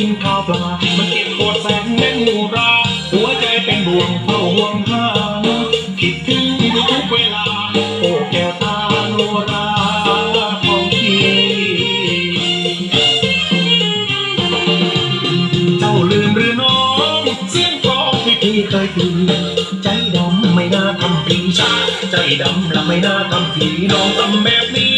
กินข้าวปลามันเก็บปวดแสนเล่นหนูรา หัวใจเป็นบ่วงเฝ้าห่วงหาคิดถึงทุกเวลา โอ้แก้วตาโนราของพี่เจ้าลืมหรือน้อง เสียงกลองที่พี่เคยตีใจดำไม่น่าทำปีชาใจดำและไม่น่าทำผีน้องทำแบบนี้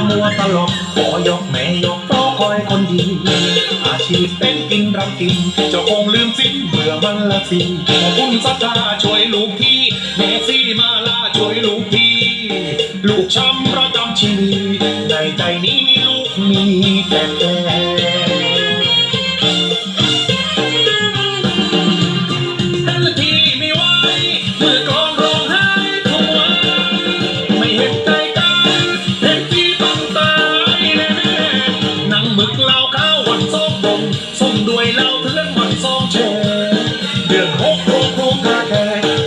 อย่ามัวตลกขอยกแม่ยกเพราะคอยคนดี อาชีพเป็นกินรำกิน เจ้าคงลืมสิ้นเบื่อมันละสิขอบคุณสัทธาช่วยลูกพี่แม่ซี่มาลาช่วยลูกพี่ ลูกช้ำประจำชีวิตในใจนี้ลูกมีแต่แก ส้มด้วยเล่าเทือนวันซองแชเดือนหกโรงโครงคาแค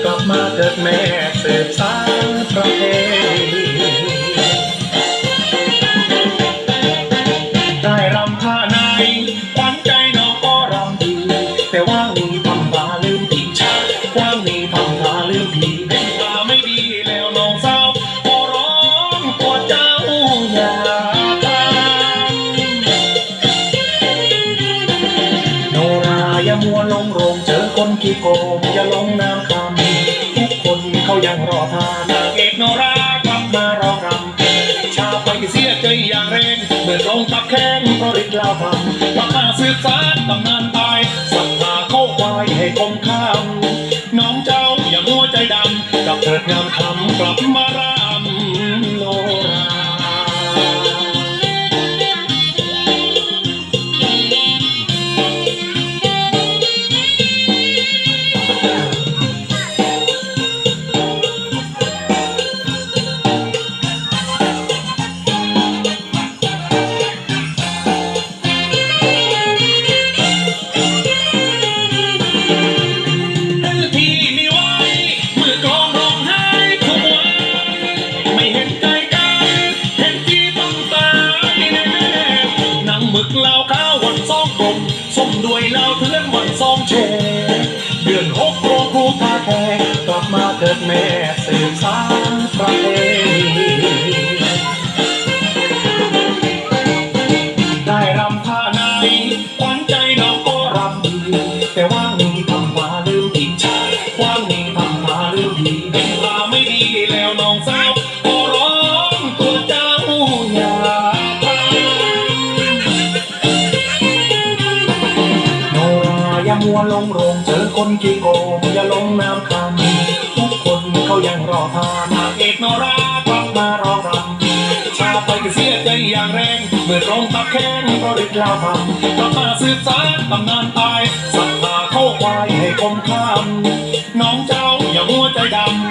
กลับมาเกิดแม่เสพสารประเพ โกงอย่าลงน้ำคำทุกคนเขายังรอทานนางเอกโนรากลับมารองรำชาไปเสียใจอย่างแรงเมื่อลงตับแข้งเพราะฤทธิ์ลาพังกลับมาสืบสารตำนานตายสัทธาเข้าควายให้คมข้ามน้องเจ้าอย่ามัวใจดำกับเถิดงามคำกลับมารา กลมสมด้วยเล้าเทือนวันซองแชเดือนหกโรงครูคาแคกลับมาเกิดแม่สืบสานประเพณีได้รำท่าไหนขวัญใจ มัวลงโรงเจอคนกี่โกงอย่าลงน้ำคำทุกคนเขายังรอทานางเอกนรากลับมารอรำชาไปก็เสียใจอย่างแรงเมื่อตรงตับแข้งเพราะฤทธิ์ลาพังกลับมาสืบสานตำนานตายศรัทธาเข้าควายให้คมข้ามน้องเจ้าอย่ามัวใจดำ